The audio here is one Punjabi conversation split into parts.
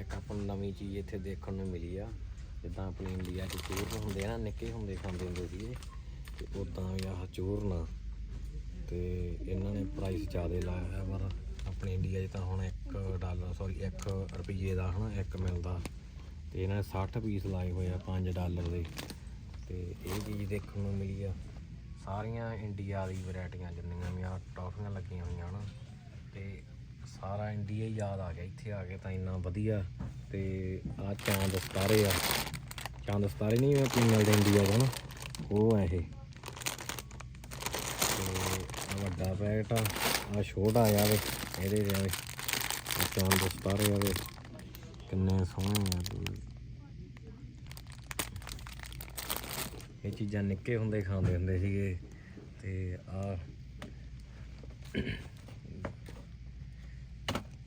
ਇੱਕ ਆਪਾਂ ਨੂੰ ਨਵੀਂ ਚੀਜ਼ ਇੱਥੇ ਦੇਖਣ ਨੂੰ ਮਿਲੀ ਆ। ਜਿੱਦਾਂ ਆਪਣੇ ਇੰਡੀਆ 'ਚ ਚੂਰਨ ਹੁੰਦੇ ਆ ਨਾ, ਨਿੱਕੇ ਹੁੰਦੇ ਖਾਂਦੇ ਹੁੰਦੇ ਸੀਗੇ। ਤੇ ਉਦਾਂ ਵੀ ਆਹ ਚੂਰਨ ਆ ਤੇ ਇਹਨਾਂ ਨੇ ਪ੍ਰਾਈਸ ਜ਼ਿਆਦਾ ਲਾਇਆ ਹੈ ਪਰ ਆਪਣੇ ਇੰਡੀਆ 'ਚ ਤਾਂ ਹੁਣ 1 ਡਾਲਰ ਸੌਰੀ 1 ਰੁਪਏ ਦਾ ਹਨਾ, ਇੱਕ ਮਿਲਦਾ। ਤੇ ਇਹਨਾਂ ਨੇ 60 ਪੀਸ ਲਾਏ ਹੋਏ ਆ 5 ਡਾਲਰ ਦੇ। ਤੇ ਇਹ ਚੀਜ਼ ਦੇਖਣ ਨੂੰ ਮਿਲੀ ਆ। ਸਾਰੀਆਂ ਇੰਡੀਆ ਦੀ ਵੈਰਾਈਟੀਆਂ ਜਿੰਨੀਆਂ ਵੀ ਆ, ਟੌਫੀਆਂ ਲੱਗੀਆਂ ਹੋਈਆਂ ਹਨ। ਤੇ ਸਾਰਾ ਇੰਡੀਆ ਹੀ ਯਾਦ ਆ ਗਿਆ, ਇੱਥੇ ਆ ਕੇ ਤਾਂ ਇੰਨਾ ਵਧੀਆ ਤੇ ਆ ਚਾਂਦ ਸਤਾਰੇ ਆ। ਚਾਂਦ ਸਤਾਰੇ ਨਹੀਂ ਮੈਂ ਪੀਣ ਮਿਲਦੇ ਇੰਡੀਆ ਦਾ ਨਾ, ਉਹ ਹੈ ਇਹ। ਤੇ ਵੱਡਾ ਪੈਕਟ ਆ ਆ ਛੋਟਾ ਆ ਵੇ, ਇਹਦੇ ਦੇ ਚਾਂਦ ਸਤਾਰੇ ਆ ਵੇ, ਕਿੰਨੇ ਸੋਹਣੇ ਆ ਇਹ ਚੀਜ਼ਾਂ ਨਿੱਕੇ ਹੁੰਦੇ, ਖਾਂਦੇ ਹੁੰਦੇ ਸੀਗੇ ਤੇ ਆ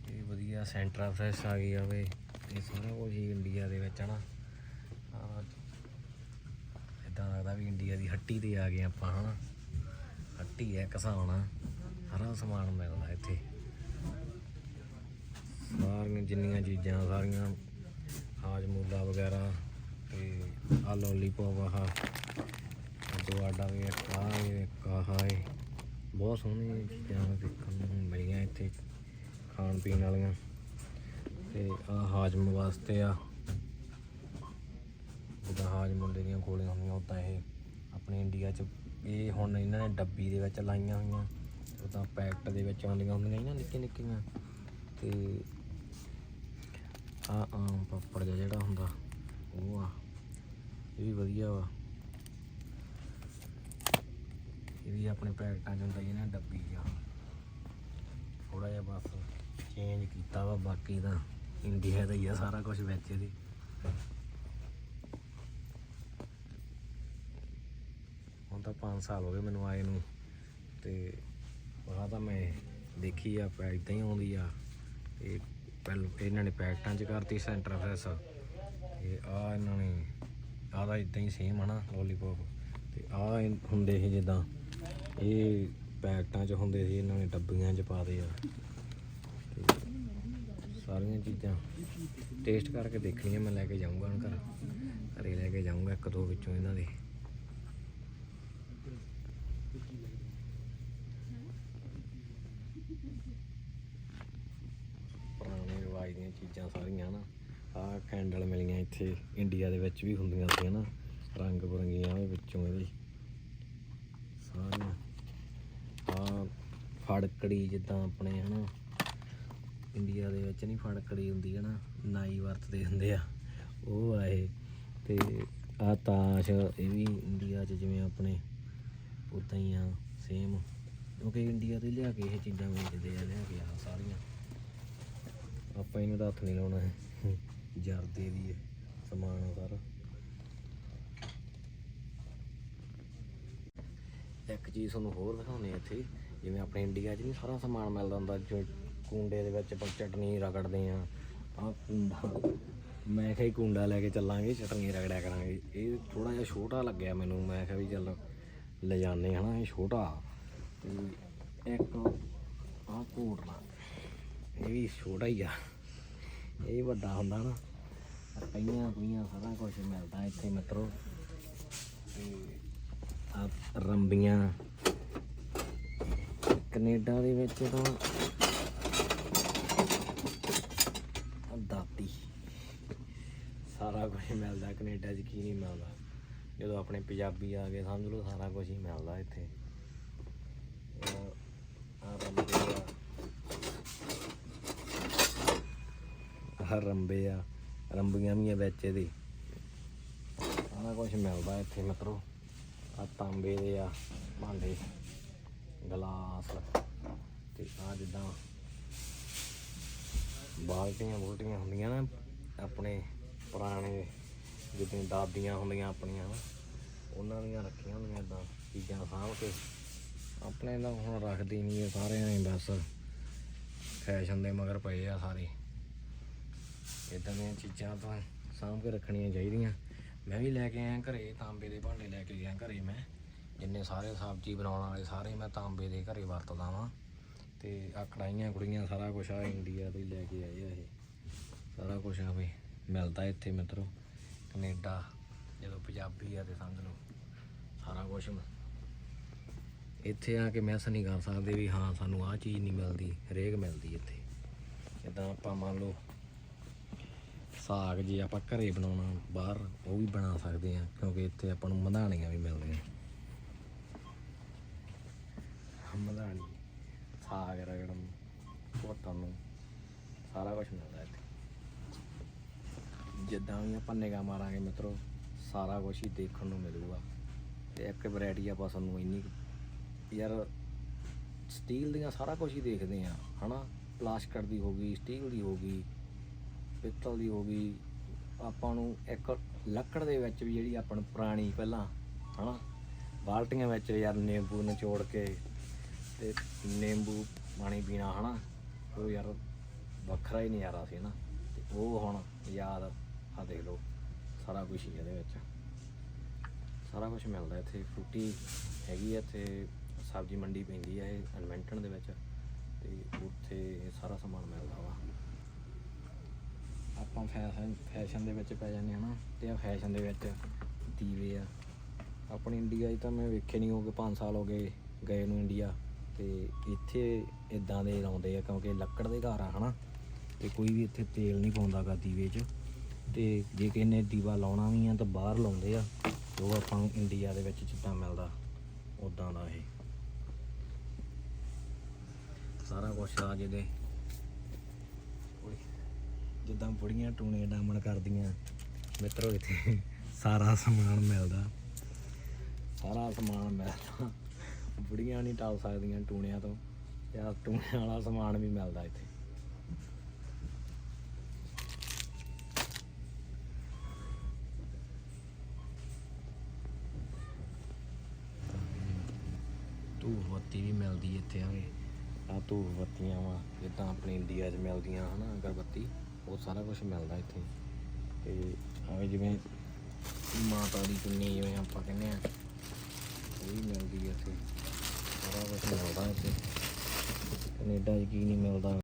ਇਹ ਵਧੀਆ ਸੈਂਟਰਾ ਫਰੈਸ਼ ਆ ਗਈ ਆਵੇ ਇਹ ਸਾਰਾ ਕੁਝ ਹੀ ਇੰਡੀਆ ਦੇ ਵਿੱਚ ਹਨਾ ਇਦਾਂ ਲੱਗਦਾ ਵੀ ਇੰਡੀਆ ਦੀ ਹੱਟੀ ਤੇ ਆ ਗਏ ਆਪਾਂ, ਹਨਾ। ਹੱਟੀ ਹੈ ਕਸਾਉਣਾ ਹਰਾ ਸਮਾਨ ਮਿਲਦਾ ਇੱਥੇ। ਸਾਰੀਆਂ ਜਿੰਨੀਆਂ ਚੀਜ਼ਾਂ, ਸਾਰੀਆਂ ਹਾਜਮੂਲਾ ਵਗੈਰਾ ਤੇ ਆ ਲੋਲੀਪੌਪ ਆਹ ਦੁਆਡਾ ਵੀ ਇੱਕ, ਆਹ ਵੀ ਇੱਕ, ਆਹ ਬਹੁਤ ਸੋਹਣੀਆਂ ਚੀਜ਼ਾਂ ਦੇਖਣ ਨੂੰ, ਮਿਲੀਆਂ ਇੱਥੇ ਖਾਣ ਪੀਣ ਵਾਲੀਆਂ। ਤੇ ਆ ਹਾਜਮ ਵਾਸਤੇ ਆ। ਜਿੱਦਾਂ ਹਾਜਮ ਹੁੰਦੇ ਦੀਆਂ ਗੋਲੀਆਂ ਹੁੰਦੀਆਂ, ਉਦਾਂ ਇਹ ਆਪਣੇ ਇੰਡੀਆ 'ਚ, ਇਹ ਹੁਣ ਇਹਨਾਂ ਨੇ ਡੱਬੀ ਦੇ ਵਿੱਚ ਲਾਈਆਂ ਹੋਈਆਂ। ਉਦਾਂ ਪੈਕਟ ਦੇ ਵਿੱਚ ਆਉਂਦੀਆਂ ਹੁੰਦੀਆਂ ਇਹਨਾਂ ਨਿੱਕੀਆਂ ਨਿੱਕੀਆਂ। ਤੇ ਆ ਆਮ ਪਾਪੜ ਜਿਹਾ ਜਿਹੜਾ ਹੁੰਦਾ, ਉਹ ਆ, ਇਹ ਵੀ ਵਧੀਆ ਵਾ। ਇਹ ਵੀ ਆਪਣੇ ਪੈਕਟਾਂ 'ਚ ਹੁੰਦਾ ਇਹਨਾਂ ਡੱਬੀ ਆ ਥੋੜਾ ਜਿਹਾ ਬਸ ਚੇਂਜ ਕੀਤਾ ਵਾ, ਬਾਕੀ ਦਾ ਇੰਡੀਆ ਦਾ ਹੀ ਆ ਸਾਰਾ ਕੁਝ ਵਿੱਚ ਇਹਦੇ। ਹੁਣ ਤਾਂ 5 ਸਾਲ ਹੋ ਗਏ ਮੈਨੂੰ ਆਏ ਨੂੰ ਤੇ ਆਹ ਤਾਂ ਮੈਂ ਦੇਖੀ ਆ ਇਦਾਂ ਹੀ ਆਉਂਦੀ ਆ। ਤੇ ਪਹਿਲ ਇਹਨਾਂ ਨੇ ਪੈਕਟਾਂ 'ਚ ਕਰਤੀ ਸੈਂਟਰ ਫਰੈਸ ਤੇ ਆ ਇਹਨਾਂ ਨੇ, ਆਹ ਦਾ ਇਦਾਂ ਹੀ ਸੇਮ ਹਨਾ ਲੋਲੀਪੌਪ ਤੇ ਆ ਹੁੰਦੇ ਸੀ ਜਿੱਦਾਂ, ਇਹ ਪੈਕਟਾਂ 'ਚ ਹੁੰਦੇ ਸੀ, ਇਹਨਾਂ ਨੇ ਡੱਬੀਆਂ 'ਚ ਪਾ ਦੇ ਆ। ਸਾਰੀਆਂ ਚੀਜ਼ਾਂ ਟੇਸਟ ਕਰਕੇ ਦੇਖਣੀਆਂ ਮੈਂ ਲੈ ਕੇ ਜਾਊਂਗਾ ਹੁਣ ਘਰ। ਘਰੇ ਲੈ ਕੇ ਜਾਊਂਗਾ ਇੱਕ ਦੋ ਵਿੱਚੋਂ ਇਹਨਾਂ ਦੇ। ਪੁਰਾਣੇ ਰਿਵਾਜ ਦੀਆਂ ਚੀਜ਼ਾਂ ਸਾਰੀਆਂ ਨਾ, ਆਹ ਕੈਂਡਲ ਮਿਲੀਆਂ ਇੱਥੇ ਇੰਡੀਆ ਦੇ ਵਿੱਚ ਵੀ ਹੁੰਦੀਆਂ ਸੀ ਨਾ, ਰੰਗ ਬਰੰਗੀਆਂ ਉਹਦੇ ਵਿੱਚੋਂ ਇਹਦੇ ਸਾਰੀਆਂ। ਆ ਫੜਕੜੀ ਜਿੱਦਾਂ ਆਪਣੇ ਹਨਾ ਇੰਡੀਆ ਦੇ ਵਿੱਚ ਨਹੀਂ ਫੜਕੜੀ ਹੁੰਦੀ ਹੈ ਨਾ ਨਾਈ ਵਰਤਦੇ ਹੁੰਦੇ ਆ। ਉਹ ਆ ਇਹ। ਤੇ ਆ ਤਾਸ਼, ਇਹ ਵੀ ਇੰਡੀਆ 'ਚ ਜਿਵੇਂ ਆਪਣੇ ਉਦਾਂ ਹੀ ਆ ਸੇਮ ਕਿਉਂਕਿ ਇੰਡੀਆ ਤੋਂ ਲਿਆ ਕੇ ਇਹ ਚੀਜ਼ਾਂ ਵੇਚਦੇ ਆ, ਲਿਆ ਕੇ ਆ ਸਾਰੀਆਂ। ਆਪਾਂ ਇਹਨੂੰ ਤਾਂ ਹੱਥ ਨਹੀਂ ਲਾਉਣਾ ਹੈ। ਜਰਦੇ ਦੀ ਸਮਾਨ ਆ ਸਾਰਾ। ਇੱਕ ਚੀਜ਼ ਤੁਹਾਨੂੰ ਹੋਰ ਦਿਖਾਉਂਦੇ ਆ ਇੱਥੇ, ਜਿਵੇਂ ਆਪਣੇ ਇੰਡੀਆ 'ਚ ਨਹੀਂ ਸਾਰਾ ਸਮਾਨ ਮਿਲਦਾ ਹੁੰਦਾ, ਜੋ ਕੁੰਡੇ ਦੇ ਵਿੱਚ ਆਪਾਂ ਚਟਨੀ ਰਗੜਦੇ ਆ ਆ ਕੁੰਡਾ। ਮੈਂ ਕਿਹਾ ਜੀ ਕੁੰਡਾ ਲੈ ਕੇ ਚੱਲਾਂਗੇ, ਚਟਨੀ ਰਗੜਿਆ ਕਰਾਂਗੇ। ਇਹ ਥੋੜਾ ਜਿਹਾ ਛੋਟਾ ਲੱਗਿਆ ਮੈਨੂੰ। ਮੈਂ ਕਿਹਾ ਵੀ ਚੱਲ ਲੈ ਜਾਂਦੇ ਹਨਾ ਇਹ ਛੋਟਾ। ਤੇ ਇੱਕ ਆ ਘੋਟਣਾ ਇਹ ਵੀ ਛੋਟਾ ਹੀ ਆ। ਇਹ ਵੱਡਾ ਹੁੰਦਾ ਨਾ ਪਈਆਂ ਪਈਆਂ ਸਾਰਾ ਕੁਝ ਮਿਲਦਾ ਇੱਥੇ ਮਿੱਤਰੋ। ਤੇ ਆ ਰੰਬੀਆਂ। ਕੈਨੇਡਾ ਦੇ ਵਿੱਚ ਤਾਂ ਆਹ ਦਾਤੀ। ਸਾਰਾ ਕੁਝ ਮਿਲਦਾ, ਕੈਨੇਡਾ 'ਚ ਕੀ ਨਹੀਂ ਮਿਲਦਾ। ਜਦੋਂ ਆਪਣੇ ਪੰਜਾਬੀ ਆ ਗਏ, ਸਮਝ ਲਓ ਸਾਰਾ ਕੁਝ ਹੀ ਮਿਲਦਾ ਇੱਥੇ। ਆਹ ਰੰਬੇ ਆ। ਰੰਬੀਆਂ ਵੀ ਆ ਵਿੱਚ ਇਹਦੇ। ਸਾਰਾ ਕੁਝ ਮਿਲਦਾ ਇੱਥੇ, ਮਿੱਤਰੋ। ਆ ਤਾਂਬੇ ਦੇ ਆ, ਭਾਂਡੇ, ਗਲਾਸ। ਤੇ ਆ ਜਿੱਦਾਂ ਬਾਲਟੀਆਂ ਬੁਲਟੀਆਂ ਹੁੰਦੀਆਂ ਨਾ, ਆਪਣੇ ਪੁਰਾਣੇ ਜਿੱਦਾਂ ਦਾਦੀਆਂ ਹੁੰਦੀਆਂ ਆਪਣੀਆਂ ਉਹਨਾਂ ਦੀਆਂ ਰੱਖੀਆਂ ਹੁੰਦੀਆਂ ਇਦਾਂ ਚੀਜ਼ਾਂ ਸਾਂਭ ਕੇ। ਆਪਣੇ ਤਾਂ ਹੁਣ ਰੱਖਦੀ ਨਹੀਂ ਇਹ ਸਾਰਿਆਂ ਨੇ ਬਸ ਫੈਸ਼ਨ ਦੇ ਮਗਰ ਪਏ ਆ ਸਾਰੇ। ਇਦਾਂ ਦੀਆਂ ਚੀਜ਼ਾਂ ਤਾਂ ਸਾਂਭ ਕੇ ਰੱਖਣੀਆਂ ਚਾਹੀਦੀਆਂ। ਮੈਂ ਵੀ ਲੈ ਕੇ ਆਇਆ ਘਰੇ, ਤਾਂਬੇ ਦੇ ਭਾਂਡੇ ਲੈ ਕੇ ਗਿਆ ਘਰੇ ਮੈਂ। ਜਿੰਨੇ ਸਾਰੇ ਸਬਜ਼ੀ ਬਣਾਉਣ ਵਾਲੇ ਸਾਰੇ ਮੈਂ ਤਾਂਬੇ ਦੇ ਘਰੇ ਵਰਤਦਾ ਵਾਂ। ਤੇ ਆ ਕੜਾਈਆਂ ਕੁੜੀਆਂ ਸਾਰਾ ਕੁਝ ਆ ਇੰਡੀਆ ਤੋਂ ਹੀ ਲੈ ਕੇ ਆਏ ਆ ਇਹ। ਸਾਰਾ ਕੁਝ ਆ ਵੀ ਮਿਲਦਾ ਇੱਥੇ ਮਿੱਤਰੋ। ਕੈਨੇਡਾ, ਜਦੋਂ ਪੰਜਾਬੀ ਆ ਤੇ ਸਮਝ ਲਓ, ਸਾਰਾ ਕੁਝ ਇੱਥੇ ਆ ਕੇ ਮੈਸ ਨਹੀਂ ਕਰ ਸਕਦੇ ਵੀ ਹਾਂ, ਸਾਨੂੰ ਆਹ ਚੀਜ਼ ਨਹੀਂ ਮਿਲਦੀ, ਹਰੇਕ ਮਿਲਦੀ ਇੱਥੇ। ਜਿੱਦਾਂ ਆਪਾਂ ਮੰਨ ਲਓ, ਸਾਗ ਜੇ ਆਪਾਂ ਘਰੇ ਬਣਾਉਣਾ, ਬਾਹਰ ਉਹ ਵੀ ਬਣਾ ਸਕਦੇ ਆ, ਕਿਉਂਕਿ ਇੱਥੇ ਆਪਾਂ ਨੂੰ ਮਧਾਣੀਆਂ ਵੀ ਮਿਲਦੀਆਂ। ਮਧਾਣੀ। ਸਾਗ ਰਗੜਨ ਘੋਟਣ ਨੂੰ ਸਾਰਾ ਕੁਝ ਮਿਲਦਾ ਇੱਥੇ ਜਿੱਦਾਂ ਵੀ ਆਪਾਂ ਨਿਗਾਹ ਮਾਰਾਂਗੇ ਮਿੱਤਰੋ ਸਾਰਾ ਕੁਝ ਹੀ ਦੇਖਣ ਨੂੰ ਮਿਲੂਗਾ ਤੇ ਇੱਕ ਵੈਰਾਈਟੀ ਆਪਾਂ ਸਾਨੂੰ ਇੰਨੀ ਯਾਰ ਸਟੀਲ ਦੀਆਂ ਸਾਰਾ ਕੁਝ ਹੀ ਦੇਖਦੇ ਆ ਹਨਾ ਪਲਾਸਟਿਕ ਦੀ ਹੋ ਗਈ ਸਟੀਲ ਦੀ ਹੋ ਗਈ ਪਿੱਤਲ ਦੀ ਹੋ ਗਈ ਆਪਾਂ ਨੂੰ ਇੱਕ ਲੱਕੜ ਦੇ ਵਿੱਚ ਵੀ ਜਿਹੜੀ ਆਪਾਂ ਨੂੰ ਪੁਰਾਣੀ ਪਹਿਲਾਂ ਹਨਾ ਬਾਲਟੀਆਂ ਵਿੱਚ ਯਾਰ ਨਿੰਬੂ ਨਿਚੋੜ ਕੇ ਤੇ ਨਿੰਬੂ ਪਾਣੀ ਪੀਣਾ ਹਨਾ, ਉਹ ਯਾਰ ਵੱਖਰਾ ਹੀ ਨਜ਼ਾਰਾ ਸੀ ਨਾ, ਤੇ ਉਹ ਹੁਣ ਯਾਦ ਆ ਦੇਖ ਲਓ, ਸਾਰਾ ਕੁਝ ਹੀ ਇਹਦੇ ਵਿੱਚ। ਸਾਰਾ ਕੁਝ ਮਿਲਦਾ ਇੱਥੇ, ਫਰੂਟੀ ਹੈਗੀ ਆ ਇੱਥੇ, ਸਬਜ਼ੀ ਮੰਡੀ ਪੈਂਦੀ ਆ ਇਹ ਅਨਵੈਂਟਨ ਦੇ ਵਿੱਚ, ਤੇ ਉੱਥੇ ਇਹ ਸਾਰਾ ਸਮਾਨ ਮਿਲਦਾ ਵਾ। ਆਪਾਂ ਫੈਸ਼ਨ ਫੈਸ਼ਨ ਦੇ ਵਿੱਚ ਪੈ ਜਾਂਦੇ ਹਨਾ ਤੇ ਆ ਫੈਸ਼ਨ ਦੇ ਵਿੱਚ ਦੀਵੇ ਆ। ਆਪਣੀ ਇੰਡੀਆ 'ਚ ਤਾਂ ਮੈਂ ਵੇਖੇ ਨਹੀਂ ਹੋਗੇ 5 ਸਾਲ ਹੋ ਗਏ ਗਏ ਨੂੰ ਇੰਡੀਆ। ਤੇ ਇੱਥੇ ਇਦਾਂ ਦੇ ਲਾਉਂਦੇ ਆ ਕਿਉਂਕਿ ਲੱਕੜ ਦੇ ਘਰ ਆ, ਹਨਾ? ਤੇ ਕੋਈ ਵੀ ਇੱਥੇ ਤੇਲ ਨਹੀਂ ਪਾਉਂਦਾਗਾ ਦੀਵੇ 'ਚ। ਤੇ ਜੇ ਕਿਸੇ ਨੇ ਦੀਵਾ ਲਾਉਣਾ ਵੀ ਆ, ਤਾਂ ਬਾਹਰ ਲਾਉਂਦੇ ਆ। ਜੋ ਆਪਾਂ ਨੂੰ ਇੰਡੀਆ ਦੇ ਵਿੱਚ ਜਿੱਦਾਂ ਮਿਲਦਾ ਉਦਾਂ ਦਾ ਇਹ। ਸਾਰਾ ਕੁਝ ਆ ਜਿਹਦੇ। ਜਿੱਦਾਂ ਬੁੜੀਆਂ ਟੂਣੇ ਡਾਮਣ ਕਰਦੀਆਂ। ਮਿੱਤਰੋ, ਇੱਥੇ ਸਾਰਾ ਸਮਾਨ ਮਿਲਦਾ। ਸਾਰਾ ਸਮਾਨ ਮਿਲਦਾ। ਬੁੜੀਆਂ ਨਹੀਂ ਟਾਲ ਸਕਦੀਆਂ ਟੂਣਿਆਂ ਤੋਂ ਤੇ ਆਹ ਟੂਣਿਆਂ ਵਾਲਾ ਸਮਾਨ ਵੀ ਮਿਲਦਾ ਇੱਥੇ। ਧੂਫ ਬੱਤੀ ਵੀ ਮਿਲਦੀ ਇੱਥੇ ਆਵੇ ਆ ਧੂਫ ਬੱਤੀਆਂ ਵਾ, ਜਿੱਦਾਂ ਆਪਣੇ ਇੰਡੀਆ 'ਚ ਮਿਲਦੀਆਂ, ਹਨਾ, ਅਗਰਬੱਤੀ, ਉਹ ਸਾਰਾ ਕੁਝ ਮਿਲਦਾ ਇੱਥੇ। ਤੇ ਆਵੇ ਜਿਵੇਂ ਮਾਤਾ ਦੀ ਚੁੰਨੀ ਜਿਵੇਂ ਆਪਾਂ ਕਹਿੰਦੇ ਆ, ਉਹ ਵੀ ਮਿਲਦੀ ਹੈ ਇੱਥੇ। ਸਾਰਾ ਕੁਝ ਮਿਲਦਾ ਇੱਥੇ ਕੈਨੇਡਾ 'ਚ ਕੀ ਨਹੀਂ ਮਿਲਦਾ।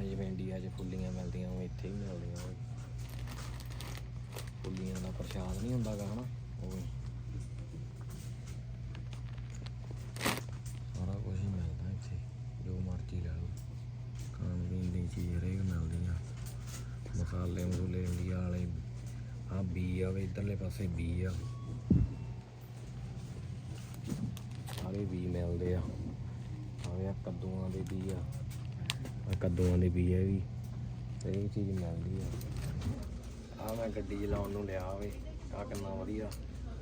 ਆਪਣੇ ਜਿਵੇਂ ਇੰਡੀਆ 'ਚ ਫੁੱਲੀਆਂ ਮਿਲਦੀਆਂ, ਉਹ ਇੱਥੇ ਵੀ ਮਿਲਦੀਆਂ ਉਹ ਫੁੱਲੀਆਂ ਦਾ ਪ੍ਰਸ਼ਾਦ ਨਹੀਂ ਹੁੰਦਾਗਾ ਹਨਾ, ਉਹ ਸਾਰਾ ਕੁਝ ਹੀ ਮਿਲਦਾ ਇੱਥੇ, ਜੋ ਮਰਜ਼ੀ ਲੈ ਲਓ। ਖਾਣ ਪੀਣ ਦੀ ਚੀਜ਼ ਹਰੇਕ ਮਿਲਦੀ ਆ ਮਸਾਲੇ ਮਸੂਲੇ ਇੰਡੀਆ ਵਾਲੇ ਆ ਬੀ ਆ ਵੇ ਇਧਰਲੇ ਪਾਸੇ ਬੀ ਆ। ਸਾਰੇ ਬੀ ਮਿਲਦੇ ਆ। ਆਵੇ ਆ ਕੱਦੂਆਂ ਦੇ ਬੀ ਆ। ਆ ਕੱਦੂਆਂ ਦੇ ਬੀ ਆ ਵੀ। ਇਹ ਚੀਜ਼ ਮਿਲਦੀ ਆ। ਆ ਮੈਂ ਗੱਡੀ ਚਲਾਉਣ ਨੂੰ ਲਿਆ ਵੇ। ਆ ਕਿੰਨਾ ਵਧੀਆ।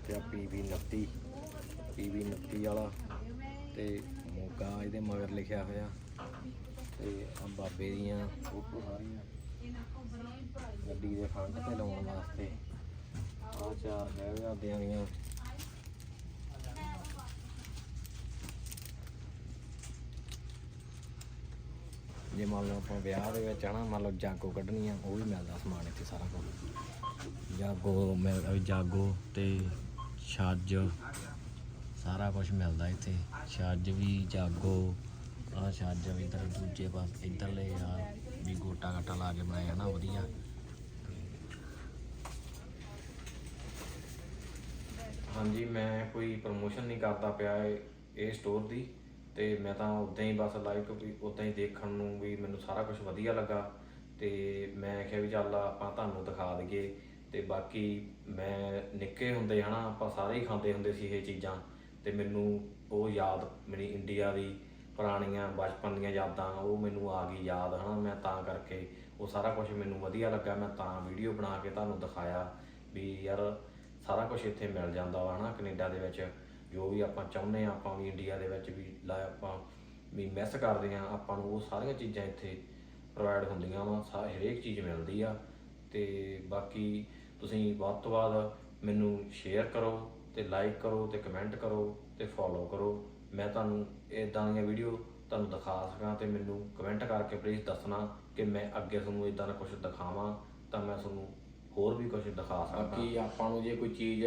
ਤੇ ਆ ਪੀਵੀ 29 ਪੀਵੀ 29 ਵਾਲਾ। ਤੇ ਮੋਗਾ ਇਹਦੇ ਮਗਰ ਲਿਖਿਆ ਹੋਇਆ। ਤੇ ਆ ਬਾਬੇ ਦੀਆਂ ਫੋਟੋ ਸਾਰੀਆਂ। ਗੱਡੀ ਦੇ ਫਰੰਟ ਤੇ ਲਾਉਣ ਵਾਸਤੇ। ਆ ਚਾਰ ਸਾਹਿਬਜ਼ਾਦਿਆਂ ਦੀਆਂ ਜੇ ਮੰਨ ਲਓ ਆਪਾਂ ਵਿਆਹ ਦੇ ਵਿੱਚ ਹਨਾ, ਮੰਨ ਲਓ ਜਾਗੋ ਕੱਢਣੀ ਆ, ਉਹ ਵੀ ਮਿਲਦਾ ਸਮਾਨ ਇੱਥੇ ਸਾਰਾ ਕੁਝ ਜਾਗੋ, ਮਿਲ ਜਾਗੋ ਤੇ ਛੱਜ, ਸਾਰਾ ਕੁਝ ਮਿਲਦਾ ਇੱਥੇ। ਛੱਜ ਵੀ, ਜਾਗੋ, ਆ ਛੱਜ ਵੀ ਇਧਰ, ਦੂਜੇ ਪਾਸੇ ਇਧਰਲੇ ਆ, ਵੀ ਗੋਟਾ ਗਾਟਾ ਲਾ ਕੇ ਬਣਾਇਆ ਨਾ ਵਧੀਆ। ਹਾਂਜੀ, ਮੈਂ ਕੋਈ ਪ੍ਰਮੋਸ਼ਨ ਨਹੀਂ ਕਰਦਾ ਪਿਆ ਇਹ ਸਟੋਰ ਦੀ। ਤੇ ਮੈਂ ਤਾਂ ਉਦਾਂ ਹੀ ਬਸ ਲਾਈਕ ਵੀ ਉਦਾਂ ਹੀ ਦੇਖਣ ਨੂੰ ਵੀ ਮੈਨੂੰ ਸਾਰਾ ਕੁਝ ਵਧੀਆ ਲੱਗਾ ਤੇ ਮੈਂ ਕਿਹਾ ਵੀ ਚੱਲ ਆਪਾਂ ਤੁਹਾਨੂੰ ਦਿਖਾ ਦਈਏ ਤੇ ਬਾਕੀ ਮੈਂ ਨਿੱਕੇ ਹੁੰਦੇ ਹਨਾ ਆਪਾਂ ਸਾਰੇ ਹੀ ਖਾਂਦੇ ਹੁੰਦੇ ਸੀ ਇਹ ਚੀਜ਼ਾਂ ਤੇ ਮੈਨੂੰ ਉਹ ਯਾਦ ਮੇਰੀ ਇੰਡੀਆ ਦੀ ਪੁਰਾਣੀਆਂ ਬਚਪਨ ਦੀਆਂ ਯਾਦਾਂ ਉਹ ਮੈਨੂੰ ਆ ਗਈ ਯਾਦ ਹਨਾ ਮੈਂ ਤਾਂ ਕਰਕੇ ਉਹ ਸਾਰਾ ਕੁਝ ਮੈਨੂੰ ਵਧੀਆ ਲੱਗਾ ਮੈਂ ਤਾਂ ਵੀਡੀਓ ਬਣਾ ਕੇ ਤੁਹਾਨੂੰ ਦਿਖਾਇਆ ਵੀ ਯਾਰ ਸਾਰਾ ਕੁਝ ਇੱਥੇ ਮਿਲ ਜਾਂਦਾ ਵਾ ਹਨਾ ਕੈਨੇਡਾ ਦੇ ਵਿੱਚ ਜੋ ਵੀ ਆਪਾਂ ਚਾਹੁੰਦੇ ਆ ਆਪਾਂ ਵੀ ਇੰਡੀਆ ਦੇ ਵਿੱਚ ਵੀ ਲਾ ਆਪਾਂ ਵੀ ਮਿਸ ਕਰਦੇ ਆ ਆਪਾਂ ਨੂੰ ਉਹ ਸਾਰੀਆਂ ਚੀਜ਼ਾਂ ਇੱਥੇ ਪ੍ਰੋਵਾਈਡ ਹੁੰਦੀਆਂ ਵਾ ਹਰੇਕ ਚੀਜ਼ ਮਿਲਦੀ ਆ। ਤੇ ਬਾਕੀ ਤੁਸੀਂ ਵੱਧ ਤੋਂ ਵੱਧ ਮੈਨੂੰ ਸ਼ੇਅਰ ਕਰੋ ਤੇ ਲਾਈਕ ਕਰੋ ਤੇ ਕਮੈਂਟ ਕਰੋ ਤੇ ਫੋਲੋ ਕਰੋ। ਮੈਂ ਤੁਹਾਨੂੰ ਇਦਾਂ ਦੀਆਂ ਵੀਡੀਓ ਤੁਹਾਨੂੰ ਦਿਖਾ ਸਕਾਂ ਤੇ ਮੈਨੂੰ ਕਮੈਂਟ ਕਰਕੇ ਪਲੀਜ਼ ਦੱਸਣਾ ਕਿ ਮੈਂ ਅੱਗੇ ਤੁਹਾਨੂੰ ਇਦਾਂ ਦਾ ਕੁਝ ਦਿਖਾਵਾਂ ਤਾਂ ਮੈਂ ਤੁਹਾਨੂੰ ਹੋਰ ਵੀ ਕੁਝ ਦਿਖਾ ਸਕਾਂ। ਕਿ ਆਪਾਂ ਨੂੰ ਜੇ ਕੋਈ ਚੀਜ਼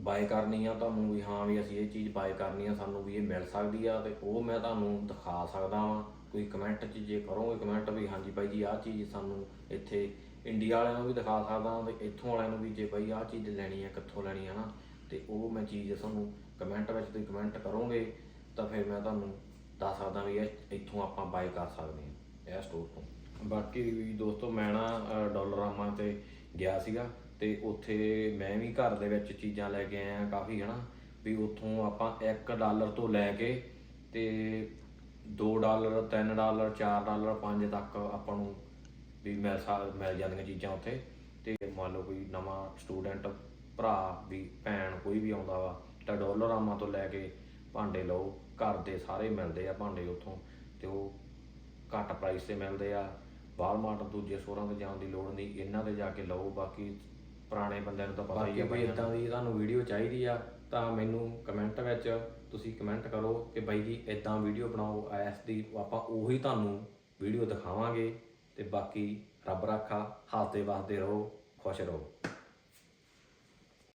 ਬਾਏ ਕਰਨੀ ਆ ਤੁਹਾਨੂੰ ਵੀ ਹਾਂ ਵੀ ਅਸੀਂ ਇਹ ਚੀਜ਼ ਬਾਏ ਕਰਨੀ ਆ ਸਾਨੂੰ ਵੀ ਇਹ ਮਿਲ ਸਕਦੀ ਆ ਤੇ ਉਹ ਮੈਂ ਤੁਹਾਨੂੰ ਦਿਖਾ ਸਕਦਾ ਵਾਂ। ਕੋਈ ਕਮੈਂਟ 'ਚ ਜੇ ਕਰੋਗੇ ਕਮੈਂਟ ਵੀ ਹਾਂਜੀ ਬਾਈ ਜੀ ਆਹ ਚੀਜ਼ ਸਾਨੂੰ ਇੱਥੇ ਇੰਡੀਆ ਵਾਲਿਆਂ ਨੂੰ ਵੀ ਦਿਖਾ ਸਕਦਾ ਤੇ ਇੱਥੋਂ ਵਾਲਿਆਂ ਨੂੰ ਵੀ ਜੇ ਬਾਈ ਆਹ ਚੀਜ਼ ਲੈਣੀ ਆ ਕਿੱਥੋਂ ਲੈਣੀ ਆ ਨਾ ਤੇ ਉਹ ਮੈਂ ਚੀਜ਼ ਤੁਹਾਨੂੰ ਕਮੈਂਟ ਵਿੱਚ ਤੁਸੀਂ ਕਮੈਂਟ ਕਰੋਗੇ ਤਾਂ ਫਿਰ ਮੈਂ ਤੁਹਾਨੂੰ ਦੱਸ ਸਕਦਾ ਵੀ ਇਹ ਇੱਥੋਂ ਆਪਾਂ ਬਾਏ ਕਰ ਸਕਦੇ ਹਾਂ ਇਹ ਸਟੋਰ ਤੋਂ। ਬਾਕੀ ਵੀ ਦੋਸਤੋ ਮੈਂ ਨਾ ਅ, ਡਾਲਰਾਮਾ ਤੇ ਗਿਆ ਸੀਗਾ ਤੇ ਉੱਥੇ ਮੈਂ ਵੀ ਘਰ ਦੇ ਵਿੱਚ ਚੀਜ਼ਾਂ ਲੈ ਕੇ ਆਇਆ ਕਾਫੀ, ਹਨਾ? ਵੀ ਉੱਥੋਂ ਆਪਾਂ 1 ਡਾਲਰ ਤੋਂ ਲੈ ਕੇ ਤੇ 2 ਡਾਲਰ 3 ਡਾਲਰ 4 ਡਾਲਰ 5 ਤੱਕ ਆਪਾਂ ਨੂੰ ਵੀ ਮਿਲ ਸਕ ਮਿਲ ਜਾਂਦੀਆਂ ਚੀਜ਼ਾਂ ਉੱਥੇ। ਤੇ ਮੰਨ ਲਓ ਕੋਈ ਨਵਾਂ ਸਟੂਡੈਂਟ, ਭਰਾ ਵੀ, ਭੈਣ ਕੋਈ ਵੀ ਆਉਂਦਾ ਵਾ, ਤਾਂ ਡਾਲਰਾਮਾ ਤੋਂ ਲੈ ਕੇ ਭਾਂਡੇ ਲਓ, ਘਰ ਦੇ ਸਾਰੇ ਮਿਲਦੇ ਆ ਭਾਂਡੇ ਉੱਥੋਂ। ਤੇ ਉਹ ਘੱਟ ਪ੍ਰਾਈਸ ਤੇ ਮਿਲਦੇ ਆ। ਵਾਲਮਾਰਟ ਦੂਜੇ ਸਟੋਰਾਂ ਤੇ ਜਾਣ ਦੀ ਲੋੜ ਨਹੀਂ, ਇਹਨਾਂ ਤੇ ਜਾ ਕੇ ਲਓ, ਬਾਕੀ ਪੁਰਾਣੇ ਬੰਦਿਆਂ ਨੂੰ ਤਾਂ ਪਤਾ ਹੀ ਆ ਬਈ ਇਦਾਂ ਦੀ ਤੁਹਾਨੂੰ ਵੀਡੀਓ ਚਾਹੀਦੀ ਆ ਤਾਂ ਮੈਨੂੰ ਕਮੈਂਟ ਵਿੱਚ ਤੁਸੀਂ ਕਮੈਂਟ ਕਰੋ ਕਿ ਬਾਈ ਜੀ ਇਦਾਂ ਵੀਡੀਓ ਬਣਾਓ ਐਸ ਦੀ ਆਪਾਂ ਉਹੀ ਤੁਹਾਨੂੰ ਵੀਡੀਓ ਦਿਖਾਵਾਂਗੇ ਤੇ ਬਾਕੀ ਰੱਬ ਰਾਖਾ ਹੱਸਦੇ ਵਸਦੇ ਰਹੋ ਖੁਸ਼ ਰਹੋ।